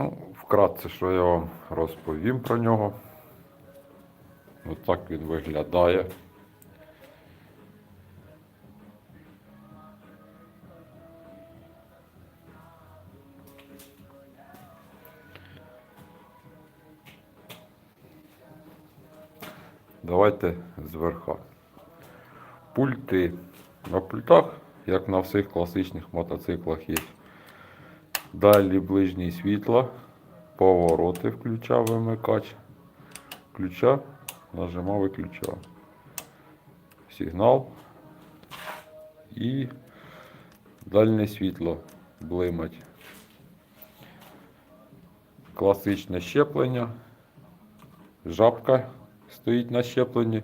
Ну, вкратце, що я вам розповім про нього. Ось так він виглядає. Давайте зверха. Пульти. На пультах, як на всіх класичних мотоциклах, є далі ближній світла, повороти включав вимикач, ключа, нажимав виключав. Сигнал і дальнє світло блимать. Класичне щеплення. Жабка стоїть на щепленні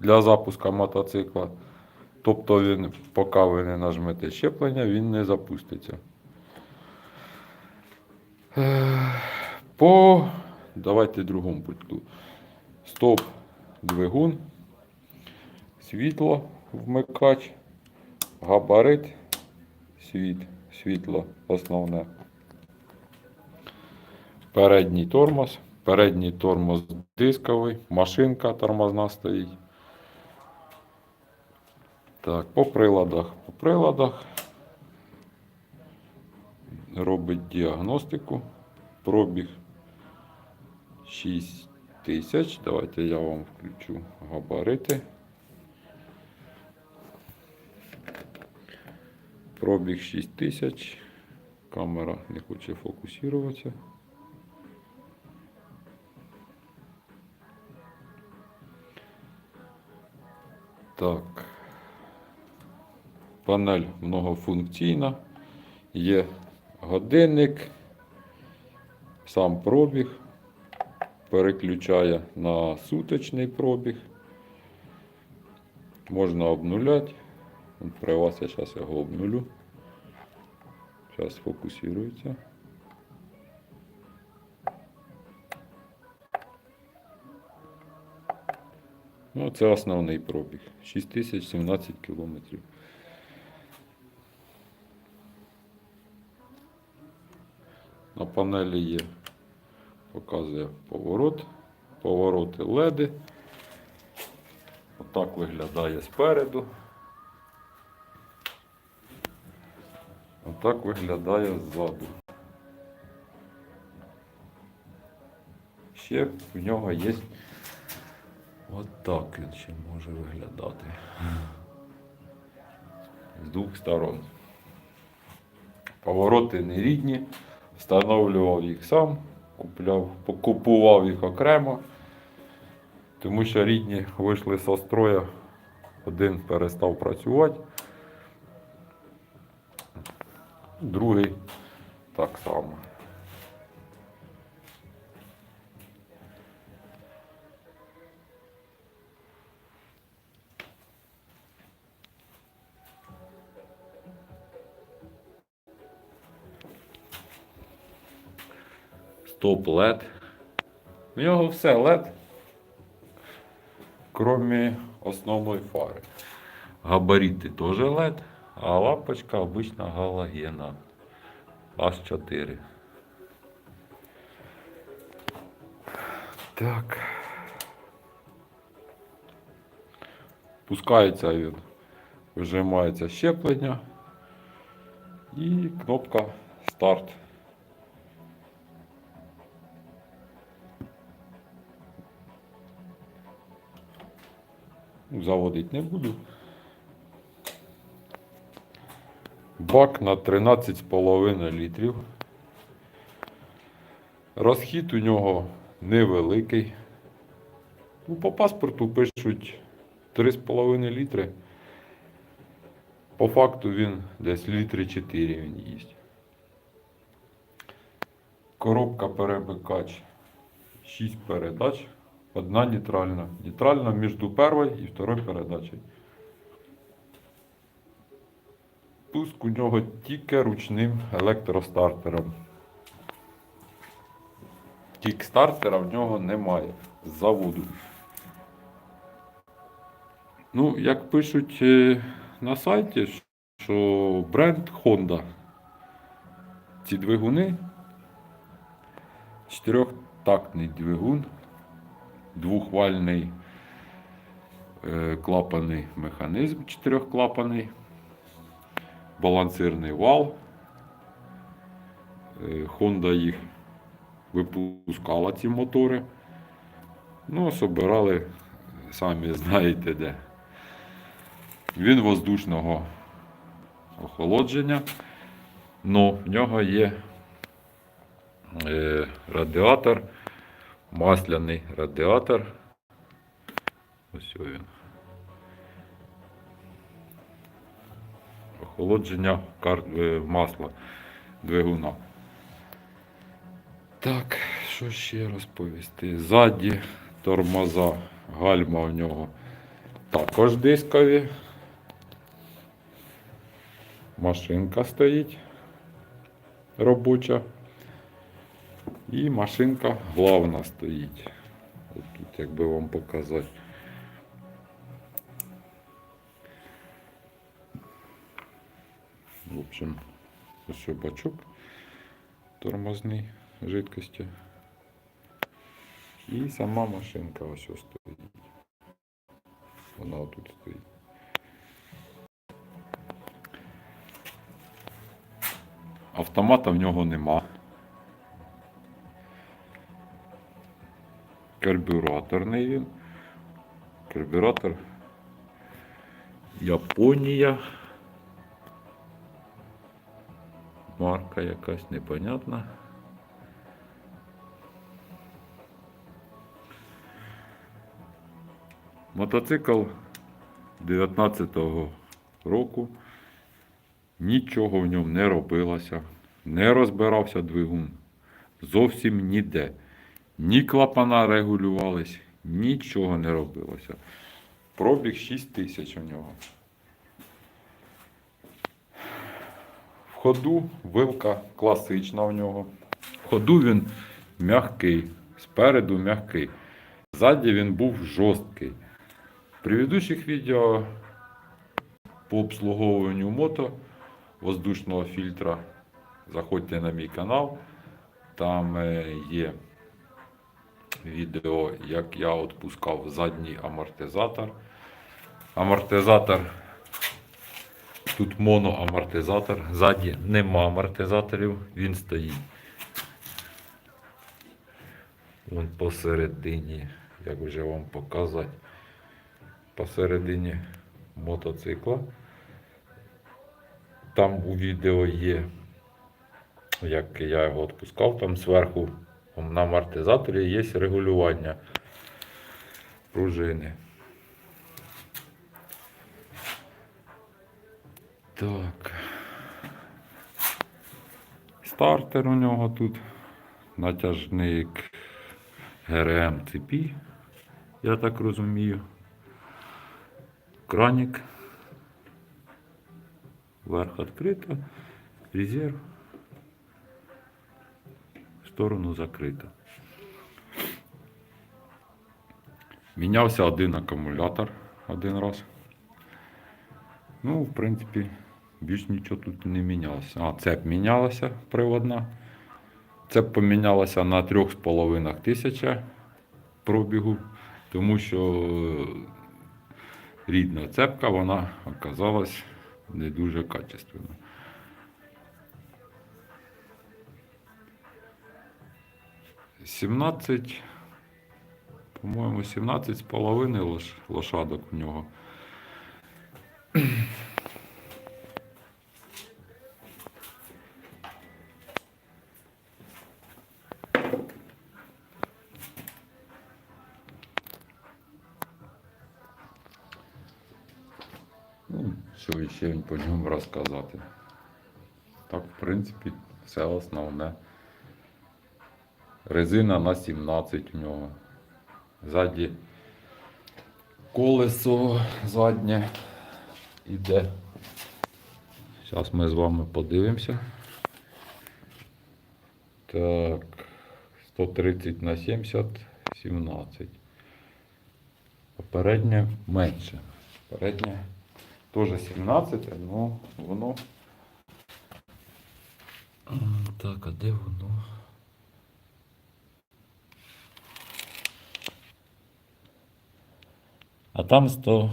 для запуска мотоцикла. Тобто він, поки ви не нажмете щеплення, він не запуститься. Е, По давайте другому пульту. Стоп, двигун, світло, вмикач, габарит, світ, світло основне. Передній тормоз. Передній тормоз дисковий, машинка тормозна стоїть. Так, по приладах. По приладах робить діагностику. Пробіг 6 тисяч. Давайте я вам включу габарити. Пробіг 6 тисяч. Камера не хоче фокусуватися. Так. Панель многофункційна. Є годинник, сам пробіг. Переключає на суточний пробіг. Можна обнуляти. При вас я зараз його обнулю. Зараз фокусується. Ну, це основний пробіг. 6017 кілометрів. На панелі є, показує поворот, повороти леди. Отак виглядає спереду. Отак виглядає ззаду. Ще в нього є Отак він ще може виглядати. З двох сторон. Повороти не рідні. Встановлював їх сам, купляв, купував їх окремо, тому що рідні вийшли зі строя, один перестав працювати, другий так само. Стоп LED. У нього все LED, крім основної фари. Габарити теж LED, а лампочка обична галогена. H4. Так. Пускається він, вижимається щеплення і кнопка старт. Заводити не буду. Бак на 13,5 літрів. Розхід у нього невеликий. Ну, по паспорту пишуть 3,5 літри. По факту він десь літри 4 він їсть. Коробка перемикач 6 передач. Одна нейтральна. Нейтральна між першою і второю передачею. Пуск у нього тільки ручним електростартером. Кікстартера в нього немає з заводу. Ну, як пишуть е, на сайті, що бренд Honda. Ці двигуни Чотирьохтактний двигун, двохвальний е, клапаний механізм чотирьохклапаний, балансирний вал. Е, Honda їх випускала ці мотори. Ну, собирали, самі знаєте де. Він воздушного охолодження, але в нього є е, радіатор, масляний радіатор. Ось він. Охолодження е, масла двигуна. Так, що ще розповісти? Ззаді тормоза, гальма в нього також дискові. Машинка стоїть робоча. І машинка главна стоїть. От тут як би вам показати. В общем, ось бачок тормозний жидкості. І сама машинка ось стоїть. Вона тут стоїть. Автомата в нього нема. Карбюраторний він. Карбюратор. Японія. Марка якась непонятна. Мотоцикл 19-го року. Нічого в ньому не робилося. Не розбирався двигун. Зовсім ніде. Ні клапана регулювались, нічого не робилося. Пробіг 6 тисяч у нього. В ходу вилка класична в нього. В ходу він м'який, спереду м'який. Ззаді він був жорсткий. В предыдущих відео по обслуговуванню мото воздушного фільтра заходьте на мій канал. Там е, є відео, як я відпускав задній амортизатор. Амортизатор. Тут моноамортизатор. Ззаді нема амортизаторів, він стоїть. Вон посередині, як вже вам показати, посередині мотоцикла. Там у відео є, як я його відпускав, там зверху на амортизаторі є регулювання пружини. Так. Стартер у нього тут. Натяжник ГРМ цепі, я так розумію. Кранік. Верх відкрито, резерв. Сторону закрито. Мінявся один акумулятор один раз. Ну, в принципі, більш нічого тут не мінялося. А, цеп мінялася приводна. Цеп помінялася на 3,5 тисяча пробігу, тому що рідна цепка, вона оказалась не дуже качественна. Сімнадцять, по-моєму, 17 з половиною лош, лошадок в нього. Ну, що ще по ньому розказати. Так, в принципі, все основне. Резина на 17 у нього. Ззаді колесо заднє іде. Зараз ми з вами подивимося. Так, 130 на 70, 17. Попереднє менше. Переднє теж 17, але воно. Так, а де воно? А там 100.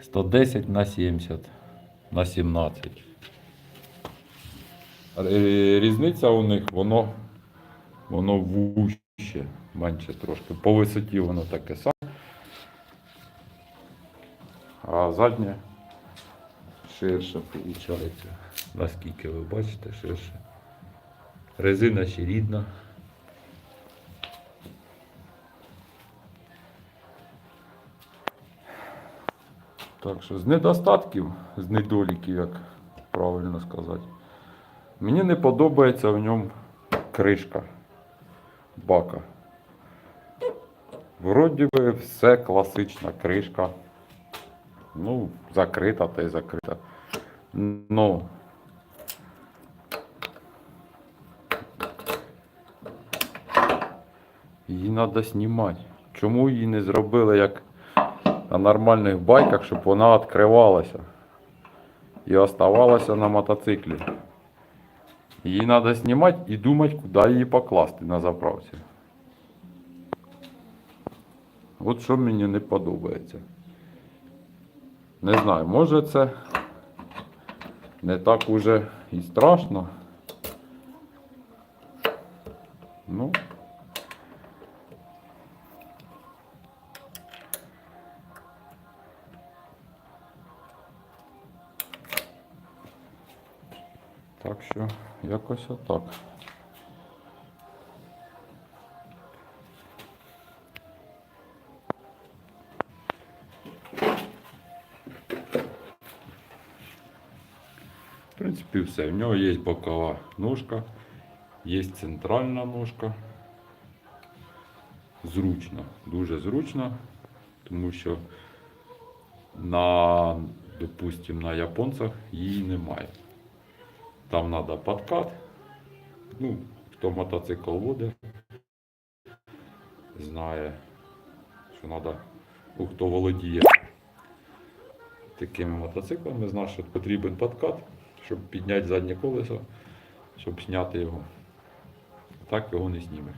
Сто десять на сімдесят на сімнадцять. Р- Різниця у них, воно, воно вуще, менше трошки. По висоті воно таке саме. А заднє ширше виходить. Наскільки ви бачите, ширше. Резина ще рідна. Так що з недостатків, з недоліків, як правильно сказати, мені не подобається в ньому кришка бака. Вроді би все класична кришка. Ну, закрита та й закрита. Ну. Її треба знімати. Чому її не зробили як на нормальних байках, щоб вона відкривалася і оставалася на мотоциклі? Її треба знімати і думати, куди її покласти на заправці. От що мені не подобається. Не знаю, може це не так уже і страшно. Ну. Так що якось отак. В принципі, все. В нього є бокова ножка, є центральна ножка. Зручно, дуже зручно, тому що на, допустим, на японцях її немає. Там треба подкат. Ну, хто мотоцикл водить, знає, що треба, ну, хто володіє такими мотоциклами, знає, що потрібен подкат, щоб підняти заднє колесо, щоб зняти його. Так його не знімеш.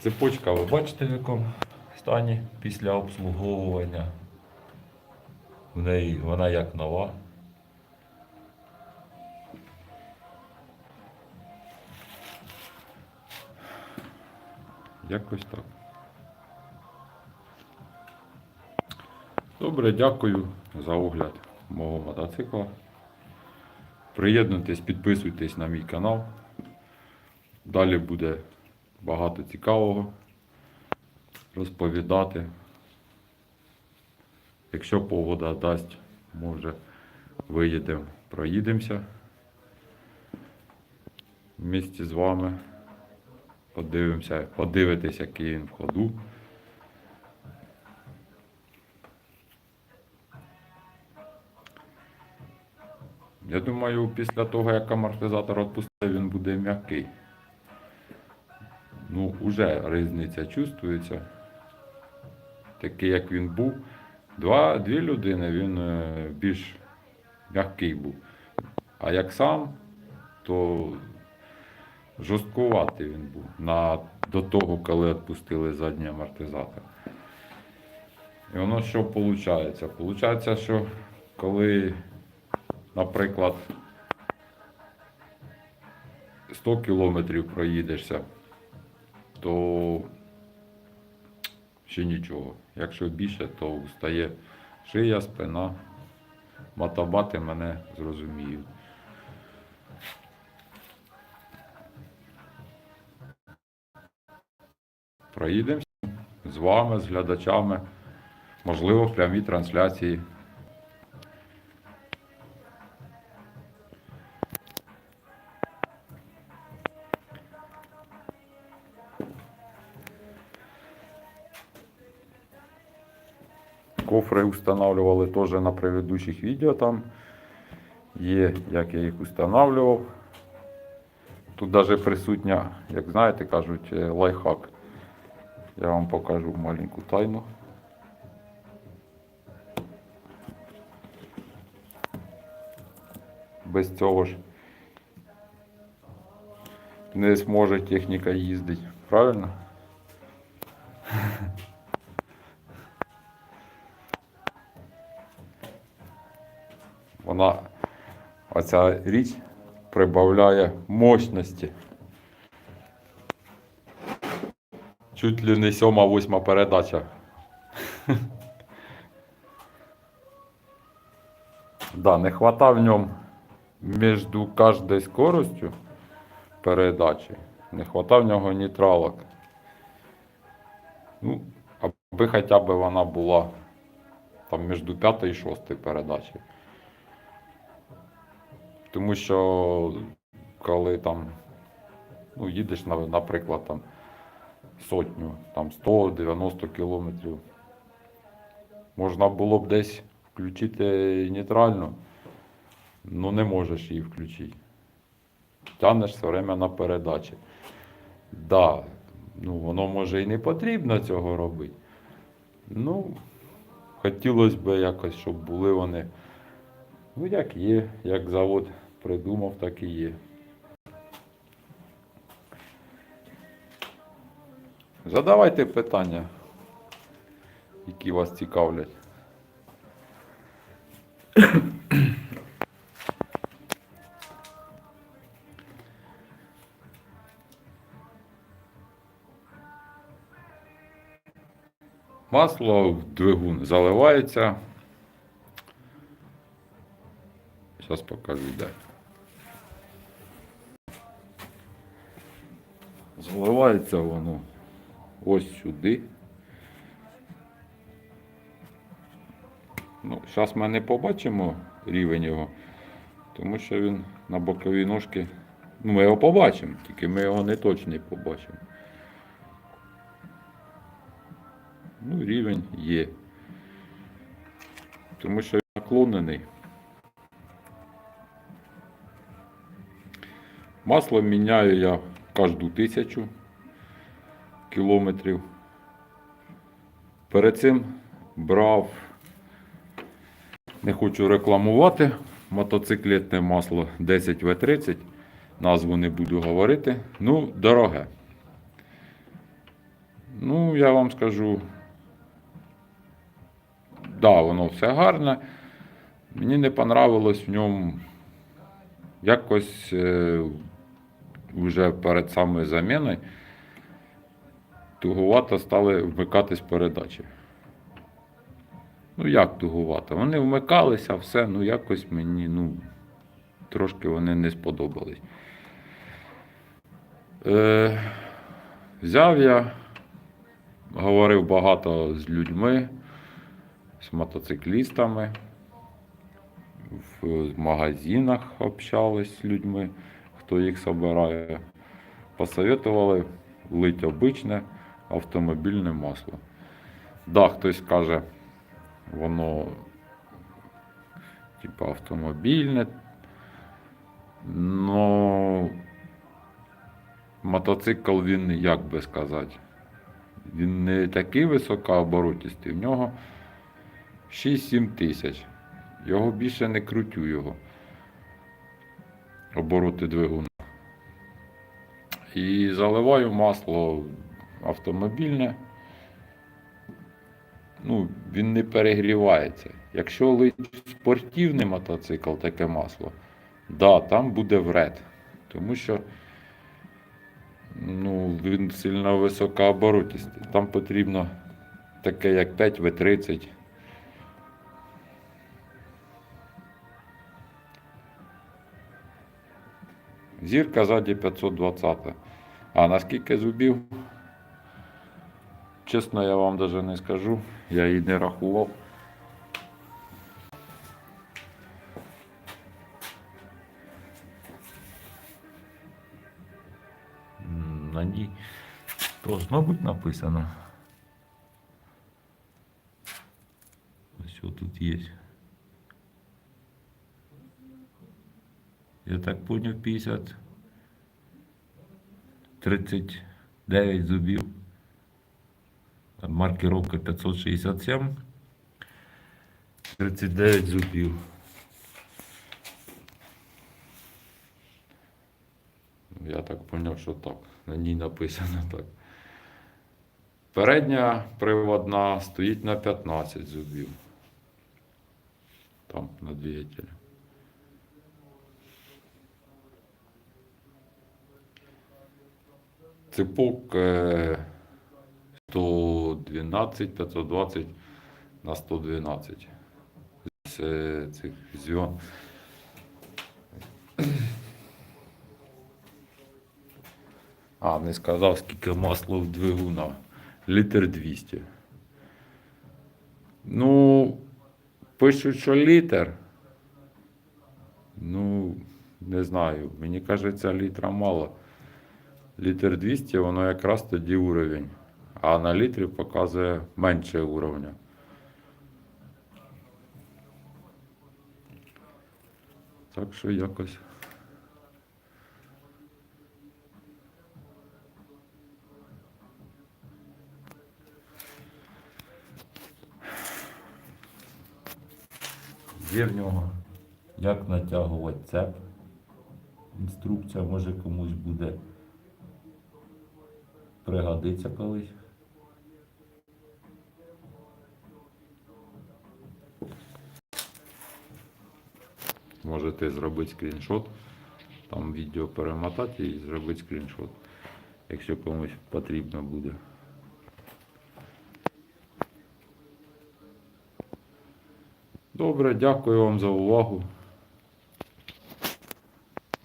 Цепочка, ви бачите, в якому стані після обслуговування. В неї вона як нова. Якось так. Добре, дякую за огляд мого мотоцикла. Приєднуйтесь, підписуйтесь на мій канал. Далі буде багато цікавого розповідати. Якщо погода дасть, може виїдемо, проїдемося місті з вами. Подивимося, подивитись, який він в ходу. Я думаю, після того, як амортизатор відпустив, він буде м'який. Ну, вже різниця чувствується. Такий, як він був. Два, дві людини він е, більш м'який був. А як сам, то жорсткуватий він був на, до того, коли відпустили задній амортизатор. І воно що виходить? Получається, що коли, наприклад, 100 кілометрів проїдешся, то ще нічого. Якщо більше, то встає шия, спина. Мотобати мене зрозуміють. Проїдемося з вами, з глядачами, можливо, в прямій трансляції. Кофри устанавливали теж на предыдущих відео там. Є, як я їх устанавливав. Тут навіть присутня, як знаєте, кажуть, е, лайфхак. Я вам покажу маленьку тайну. Без цього ж. не зможе техніка їздити. Правильно? Вона, оця річ прибавляє мощності. Чуть ли не сьома, восьма передача. Да, не хвата в ньому між кожною скоростю передачі. Не хвата в нього нейтралок. Ну, аби хоча б вона була там між п'ятою і шостою передачею. Тому що коли там ну, їдеш, наприклад, там сотню, там 190 кілометрів, можна було б десь включити нейтральну, ну не можеш її включити. Тянеш все время на передачі. Да, ну воно може і не потрібно цього робити. Ну, хотілося б якось, щоб були вони. Ну, як є, як завод придумав, так і є. Задавайте питання, які вас цікавлять. Масло в двигун заливається. Зараз покажу де. Заливається воно ось сюди. Ну, зараз ми не побачимо рівень його, тому що він на боковій ножки. Ну, ми його побачимо, тільки ми його не точно побачимо. Ну, рівень є. Тому що він наклонений. Масло міняю я кожну тисячу кілометрів. Перед цим брав, не хочу рекламувати, мотоциклетне масло 10В30. Назву не буду говорити. Ну, дороге. Ну, я вам скажу, да, воно все гарне. Мені не понравилось в ньому якось е, вже перед самою заміною тугувато стали вмикатись передачі. Ну як тугувато? Вони вмикалися, все, ну якось мені, ну, трошки вони не сподобались. Е, взяв я, говорив багато з людьми, з мотоциклістами, в магазинах общались з людьми, хто їх збирає. Посоветували лить обичне автомобільне масло. Да, хтось каже, воно типу автомобільне. Но мотоцикл він, як би сказати, він не такий високооборотистий, в нього 6-7 тисяч. Його більше не крутю його. Обороти двигуна. І заливаю масло автомобільне. Ну, він не перегрівається. Якщо лить спортивний мотоцикл, таке масло, да, там буде вред. Тому що ну, він сильно високооборотистий. Там потрібно таке, як 5В30. Зірка ззаді 520. А наскільки зубів? Чесно, я вам навіть не скажу. Я її не рахував. На ній должно бути написано. Ось тут є. Я так понял, 50. 39 зубів. Там маркировка 567. 39 зубів. Я так зрозумів, що так. На ній написано так. Передня приводна стоїть на 15 зубів. Там на двигателі. Цепок е, 112, 520 на 112. З е, цих зв'язок. А, не сказав, скільки масла в двигуна. Літр 200. Ну, пишуть, що літр. Ну, не знаю. Мені кажеться, літра мало. Літр 200, воно якраз тоді уровень. А на літрі показує менше уровня. Так що якось. Є в нього як натягувати цеп. Інструкція може комусь буде пригодиться колись. Можете зробити скріншот, там відео перемотати і зробити скріншот, якщо комусь потрібно буде. Добре, дякую вам за увагу.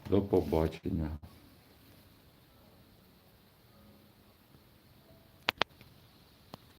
До побачення.